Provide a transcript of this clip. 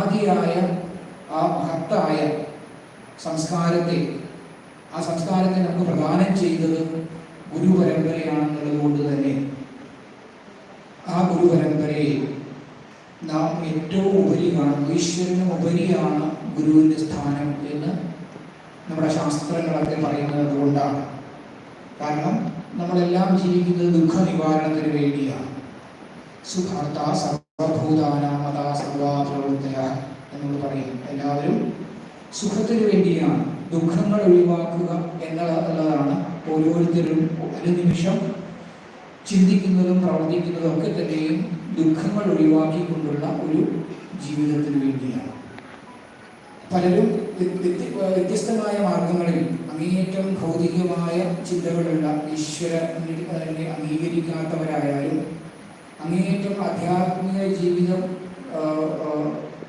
മഹാദിയായ ആ മഹത്തായ സംസ്കാരത്തെ ആ സംസ്കാരത്തെ നമുക്ക് പ്രദാനം ചെയ്തത് ഗുരുപരമ്പരയാണെന്നുള്ളത് കൊണ്ട് തന്നെ ആ ഗുരുപരമ്പരയെ നാം ഏറ്റവും ഉപരി കാണുന്നു. ഈശ്വരനും ഉപരിയാണ് ഗുരുവിന്റെ സ്ഥാനം എന്ന് നമ്മുടെ ശാസ്ത്രങ്ങളൊക്കെ പറയുന്നത് കൊണ്ടാണ്. കാരണം നമ്മളെല്ലാം ജീവിക്കുന്നത് ദുഃഖ നിവാരണത്തിന് വേണ്ടിയാണ്. സുഖാർത്ത എന്നോട് പറയും എല്ലാവരും സുഖത്തിന് വേണ്ടിയാണ് ദുഃഖങ്ങൾ ഒഴിവാക്കുക എന്നുള്ളതാണ് ഓരോരുത്തരും ഒരു നിമിഷം ചിന്തിക്കുന്നതും പ്രവർത്തിക്കുന്നതും ഒക്കെ തന്നെയും ദുഃഖങ്ങൾ ഒഴിവാക്കിക്കൊണ്ടുള്ള ഒരു ജീവിതത്തിന് വേണ്ടിയാണ്. പലരും വ്യ- വ്യത്യ- വ്യത്യസ്തമായ മാർഗങ്ങളിൽ അങ്ങേയറ്റം ഭൗതികമായ ചിന്തകളുള്ള ഈശ്വരനെ അംഗീകരിക്കാത്തവരായാലും അങ്ങേയറ്റം ആധ്യാത്മിക ജീവിതം